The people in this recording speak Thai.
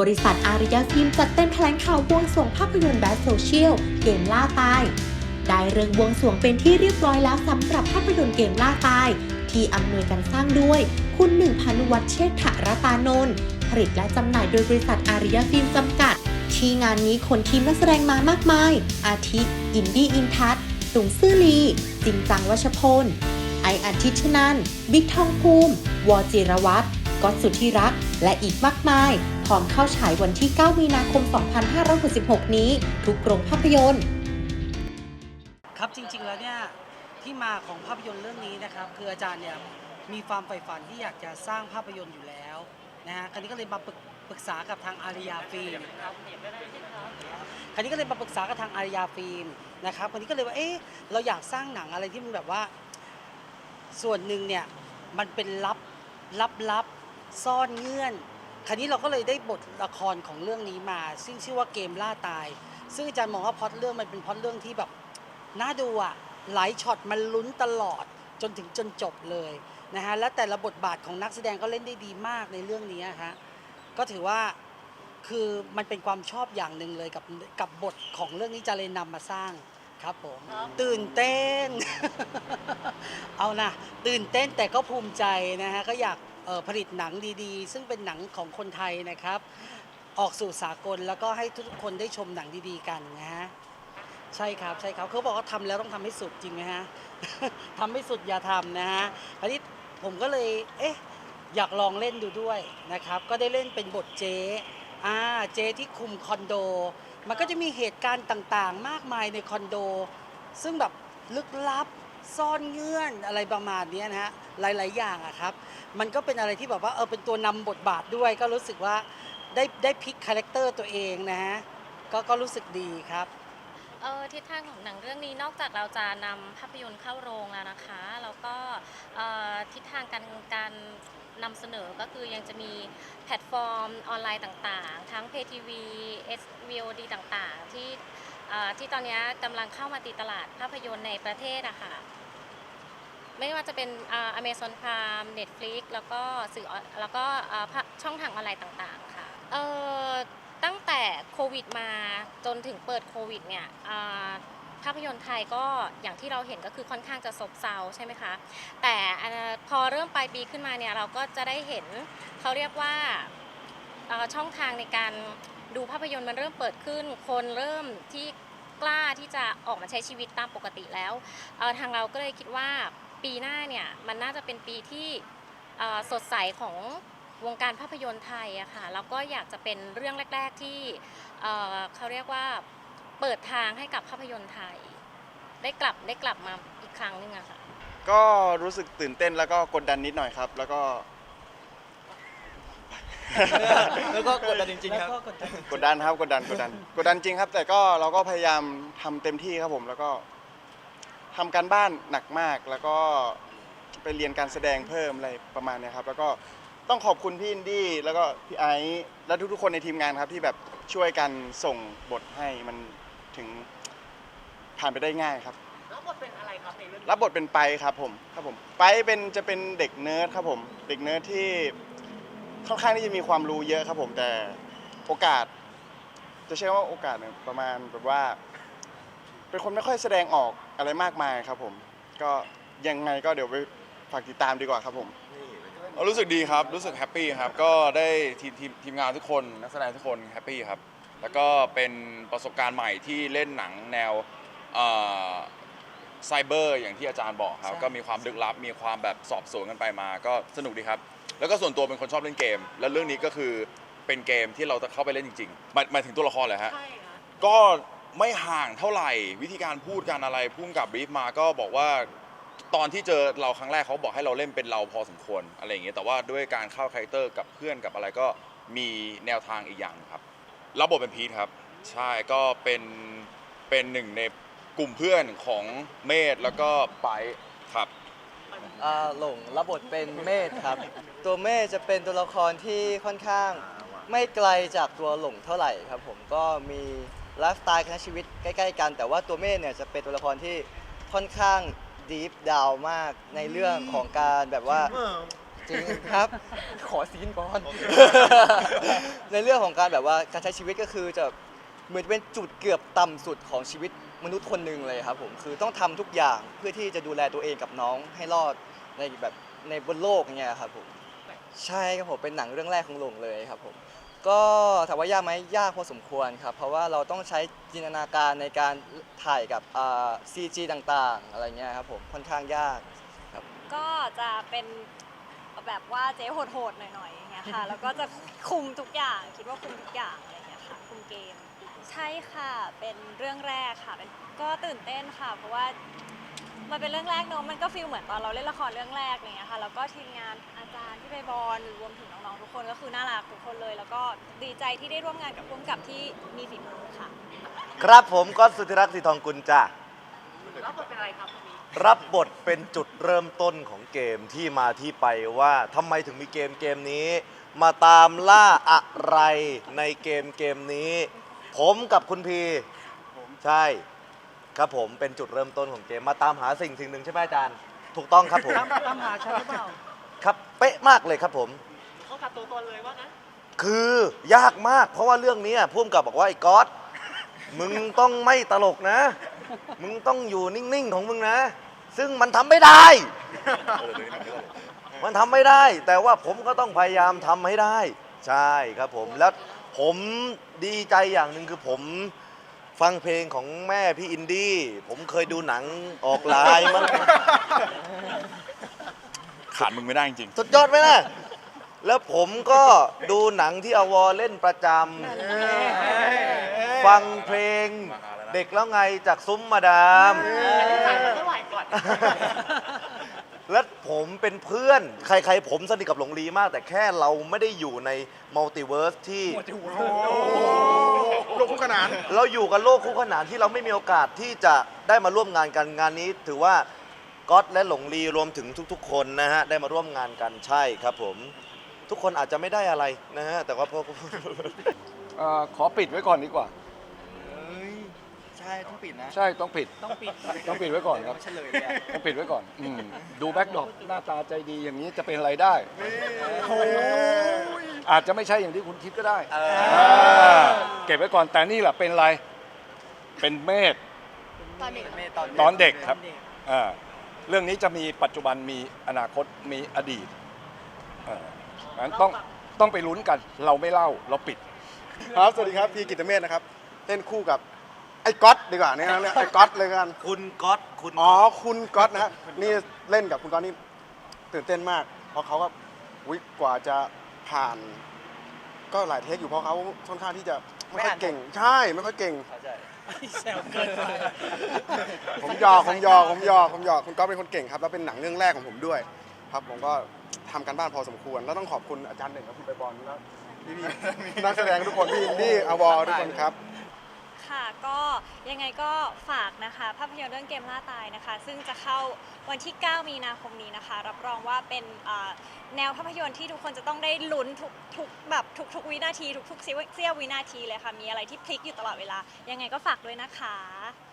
บริษัทอาริยฟิล์มจัดเต็มแถลงข่าวบวงสรวงภาพยนตร์แบทโซเชียลเกมล่าตาย ได้เรื่องบวงสรวงเป็นที่เรียบร้อยแล้วสำหรับภาพยนตร์เกมล่าตาย ที่อำนวยการสร้างด้วย คุณหนึ่งพานุวัฒเชษฐรตานนท์ผลิตและจำหน่ายโดยบริษัทอาริยฟิล์มจำกัด ที่งานนี้คนทีมนักแสดงมามากมาย อาทิ อินดี้อินทัศตุงซื่อลีจิงจังวัชพล ไออาทิตย์ชนันบิ๊กทองภูมิ วอจิรวัตรก๊อตสุทธิรักษ์และอีกมากมาย อมเข้าฉายวันที่ 9 มีนาคม 2566 นี้ ทุกโรงภาพยนตร์ ครับจริงๆแล้วเนี่ยที่มาของภาพยนตร์เรื่องนี้นะครับ คืออาจารย์เนี่ยมีความใฝ่ฝันที่อยากจะสร้างภาพยนตร์อยู่แล้วนะฮะคราวนี้ก็เลยมาปรึกปรึกษากับทางอารยาฟิล์มคราวนี้ก็เลยมาปรึกษากับทางอารยาฟิล์มนะครับคราวนี้ก็เลยว่าเอ๊ะเราอยากสร้างหนังอะไรที่มันแบบว่า ส่วนหนึ่งเนี่ยมันเป็นลับลับลับซ่อนเงื่อน คราวนี้เราก็เลยได้บทละครของเรื่องนี้มา ซึ่งชื่อว่าเกมล่าตาย ซึ่งอาจารย์มองว่าพล็อตเรื่องมันเป็นพล็อตเรื่องที่แบบน่าดูอะหลายช็อตมันลุ้นตลอดจนถึงจนจบเลยนะฮะและแต่ละบทบาทของนักแสดงก็เล่นได้ดีมากในเรื่องนี้ฮะก็ถือว่าคือมันเป็นความชอบอย่างหนึ่งเลยกับกับบทของเรื่องนี้จะเลยนำมาสร้างครับผมตื่นเต้น เอานะตื่นเต้นแต่ก็ภูมิใจนะฮะก็อยากเอ่อ ผลิตหนังดีๆ ซึ่งเป็นหนังของคนไทยนะครับ ออกสู่สากลแล้วก็ให้ทุกคนได้ชมหนังดีๆ กันนะฮะใช่ครับใช่ครับเขาบอกว่าทำแล้วต้องทำให้สุดจริงไหมฮะทำไม่สุดอย่าทำนะฮะคราวนี้ผมก็เลยเอ๊ะอยากลองเล่นดูด้วยนะครับ ก็ได้เล่นเป็นบทเจ๊อ่าเจ๊ที่คุมคอนโด มันก็จะมีเหตุการณ์ต่างๆ มากมายในคอนโด ซึ่งแบบลึกลับซ่อนเงื่อนอะไรประมาณนี้นะฮะ หลาย ๆ อย่างอะครับ มันก็เป็นอะไรที่แบบว่าเออเป็นตัวนำบทบาทด้วย ก็รู้สึกว่าได้ได้พลิกคาแรคเตอร์ตัวเองนะฮะก็ก็รู้สึกดีครับเออทิศทางของหนังเรื่องนี้นอกจากเราจะนำภาพยนตร์เข้าโรงแล้วนะคะ แล้วก็เอ่อทิศทางการการนำเสนอก็คือยังจะมีแพลตฟอร์มออนไลน์ต่างๆ ทั้ง Pay TV SVOD ต่างๆ ที่ที่ตอนนี้กำลังเข้ามาตีตลาดภาพยนตร์ในประเทศอะค่ะ ไม่ว่าจะเป็นอเมซอนพามเน็ตฟลิกแล้วก็สื่อแล้วก็ช่องทางออนไลน์ต่างๆ ค่ะเอ่อตั้งแต่โควิดมาจนถึงเปิดโควิดเนี่ยภาพยนตร์ไทยก็อย่างที่เราเห็นก็คือค่อนข้างจะซบเซาใช่ไหมคะ แต่พอเริ่มปลายปีขึ้นมาเนี่ยเราก็จะได้เห็นเขาเรียกว่าช่องทางในการดูภาพยนตร์มันเริ่มเปิดขึ้น คนเริ่มที่กล้าที่จะออกมาใช้ชีวิตตามปกติแล้วทางเราก็เลยคิดว่า ปีหน้าเนี่ยมันน่าจะเป็นปีที่เอ่อสดใสของวงการภาพยนตร์ไทยอะค่ะแล้วก็อยากจะเป็นเรื่องแรก ๆที่เอ่อเขาเรียกว่าเปิดทางให้กับภาพยนตร์ไทย ได้กลับได้กลับมาอีกครั้งหนึงอะค่ะก็รู้สึกตื่นเต้นแล้วก็กดดันนิดหน่อยครับ แล้วก็ แล้วก็กดดันจริงๆครับแล้วก็กดดันกดดันครับกดดันกดดันกดดันจริงครับ แต่ก็เราก็พยายามทำเต็มที่ครับผมแล้วก็ ทำการบ้านหนักมากแล้วก็ไปเรียนการแสดงเพิ่มอะไรประมาณเนี้ยครับ แล้วก็ต้องขอบคุณพี่อินดี้แล้วก็พี่ไอซ์และทุกๆคนในทีมงานครับ ที่แบบช่วยกันส่งบทให้มันถึงผ่านไปได้ง่ายครับรับบทเป็นอะไรครับในเรื่องรับบทเป็นไปครับผมครับผมไปเป็นจะเป็นเด็กเนิร์ดครับผม เด็กเนิร์ดที่ค่อนข้างที่จะมีความรู้เยอะครับผมแต่โอกาส จะใช้คำว่าโอกาสเนี่ยประมาณแบบว่า เป็นคนไม่ค่อยแสดงออกอะไรมากมายครับผม ก็ยังไงก็เดี๋ยวไปฝากติดตามดีกว่าครับผมรู้สึกดีครับ รู้สึกแฮปปี้ครับ ก็ได้ทีมทีมทีมงานทุกคนนักแสดงทุกคนแฮปปี้ครับ แล้วก็เป็นประสบการณ์ใหม่ที่เล่นหนังแนวไซเบอร์อย่างที่อาจารย์บอกครับใช่ก็มีความลึกลับ มีความแบบสอบสวนกันไปมา ก็สนุกดีครับ แล้วก็ส่วนตัวเป็นคนชอบเล่นเกม แล้วเรื่องนี้ก็คือเป็นเกมที่เราจะเข้าไปเล่นจริงๆหมายหมายถึงตัวละครเลยฮะใช่ค่ะก็ ไม่ห่างเท่าไหร่ วิธีการพูดการอะไรพุ่งกับบรีฟมาก็บอกว่าตอนที่เจอเราครั้งแรกเขาบอกให้เราเล่นเป็นเราพอสมควรอะไรอย่างเงี้ยแต่ว่าด้วยการเข้าคาแรคเตอร์กับเพื่อนกับอะไรก็มีแนวทางอีกอย่างครับรับบทเป็นพีทครับ ใช่ก็เป็นเป็นหนึ่งในกลุ่มเพื่อนของเมธแล้วก็ไปครับ อ่าหลงรับบทเป็นเมธครับ ตัวเมธจะเป็นตัวละครที่ค่อนข้าง ไม่ไกลจากตัวหลงเท่าไหร่ครับ ผมก็มี ไลฟ์สไตล์การใช้ชีวิตใกล้ๆกัน แต่ว่าตัวเมธเนี่ยจะเป็นตัวละครที่ค่อนข้างดีฟดาวมากในเรื่องของการแบบว่า จริงครับ ขอซีนก่อน ในเรื่องของการแบบว่าการใช้ชีวิตก็คือจะเหมือนเป็นจุดเกือบต่ำสุดของชีวิตมนุษย์คนหนึ่งเลยครับผมคือต้องทำทุกอย่างเพื่อที่จะดูแลตัวเองกับน้องให้รอดในแบบในบนโลกเนี่ยครับผมใช่ครับผมเป็นหนังเรื่องแรกของหลงเลยครับผม ก็ถามว่ายากไหมยากพอสมควรครับ เพราะว่าเราต้องใช้จินตนาการในการถ่ายกับอ่า CG ต่างๆ อะไรเงี้ยครับผมค่อนข้างยากครับก็จะเป็นแบบว่าเจ๊โหดๆหน่อยๆอย่างเงี้ยค่ะ แล้วก็จะคุมทุกอย่างคิดว่าคุมทุกอย่างอะไรอย่างเงี้ยค่ะคุมเกม ใช่ค่ะเป็นเรื่องแรกค่ะเป็นก็ตื่นเต้นค่ะ เพราะว่า มันเป็นเรื่องแรกเนอะมันก็ฟีลเหมือนตอนเราเล่นละครเรื่องแรกอะไรอย่างเงี้ยค่ะ แล้วก็ทีมงานอาจารย์ที่ไปบอลรวมถึงน้องๆทุกคนก็คือน่ารักทุกคนเลย แล้วก็ดีใจที่ได้ร่วมงานกับผู้กำกับที่มีฝีมือค่ะ ครับผมก็สุธิรักษ์สีทองกุลจ้ะรับบทเป็นอะไรครับรับบทเป็นจุดเริ่มต้นของเกมที่มาที่ไปว่าทำไมถึงมีเกมเกมนี้ มาตามล่าอะไรในเกมเกมนี้ ผมกับคุณพีใช่ ครับผมเป็นจุดเริ่มต้นของเกมมาตามหาสิ่งสิ่งหนึ่งใช่ไหมอาจารย์ ถูกต้องครับผมตามตามหาฉันหรือเปล่าครับเป๊ะมากเลยครับผม เขาตัดตัวตนเลยว่านะคือยากมากเพราะว่าเรื่องนี้พุ่มกับบอกว่าไอ้ก๊อตมึงต้องไม่ตลกนะ มึงต้องอยู่นิ่งๆของมึงนะ ซึ่งมันทำไม่ได้ มันทำไม่ได้ แต่ว่าผมก็ต้องพยายามทำให้ได้ ใช่ครับผมแล้วผมดีใจอย่างหนึ่งคือผม ฟังเพลงของแม่พี่อินดี้ ผมเคยดูหนังออกไลน์มันขาดมึงไม่ได้จริงสุดยอดไหมล่ะ แล้วผมก็ดูหนังที่อวเล่นประจำ ฟังเพลงเด็กแล้วไงจากซุ้มมาดาม และผมเป็นเพื่อนใครๆผมสนิทกับหลงลีมาก แต่แค่เราไม่ได้อยู่ในมัลติเวิร์สที่ โลกคู่ขนาน เราอยู่กับโลกคู่ขนานที่เราไม่มีโอกาสที่จะได้มาร่วมงานกันงานนี้ ถือว่าก๊อตและหลงลีรวมถึงทุกๆ คนนะฮะได้มาร่วมงานกันใช่ครับผม ทุกคนอาจจะไม่ได้อะไรนะฮะแต่ว่าพวก เอ่อขอปิดไว้ก่อนดีกว่าใช่ต้องปิดนะ ใช่ต้องปิด ต้องปิดต้องปิดไว้ก่อนครับเฉลยเลยอะต้องปิดไว้ก่อนอืมดูแบ็กดรอปหน้าตาใจดีอย่างนี้จะเป็นอะไรได้อาจจะไม่ใช่อย่างที่คุณคิดก็ได้าเก็บไว้ก่อนแต่นี่แหละเป็นอะไร เป็นเมธตอนเด็กตอนเด็กครับ อ่าเรื่องนี้จะมีปัจจุบันมีอนาคตมีอดีตอ่างั้นต้องต้องไปลุ้นกัน เราไม่เล่าเราปิด ครับ สวัสดีครับ พีกิตเมธนะครับ เล่นคู่กับ ไอ้ก๊อตดีกว่าเนี่ยนะเรียกไอ้ก๊อตเลยกัน คุณก๊อตคุณอ๋อ คุณก๊อตนะฮะนี่เล่นกับคุณก๊อตนี่ตื่นเต้นมาก เพราะเขาก็วิกว่าจะผ่าน ก็หลายเทคอยู่เพราะเขาค่อนข้างที่จะไม่ค่อยเก่ง ใช่ไม่ค่อยเก่ง เข้าใจแซวเกินไปผมหยอกผมหยอกผมหยอกผมหยอกคุณก๊อฟเป็นคนเก่งครับ แล้วเป็นหนังเรื่องแรกของผมด้วย ครับผมก็ทำกันบ้านพอสมควร แล้วต้องขอบคุณอาจารย์หนึ่งครับคุณไปบอลแล้วพี่ๆนักแสดงทุกคนพี่อินดี้อวอทุกคนครับ ค่ะก็ยังไงก็ฝากนะคะ ภาพยนตร์เรื่องเกมล่าตายนะคะ ซึ่งจะเข้าวันที่ 9 มีนาคมนี้นะคะ รับรองว่าเป็นอ่าแนวภาพยนตร์ที่ทุกคนจะต้องได้ลุ้นทุกทุกแบบทุกทุกวินาที ทุกทุกเสี้ยววินาทีเลยค่ะ มีอะไรที่พลิกอยู่ตลอดเวลา ยังไงก็ฝากด้วยนะคะ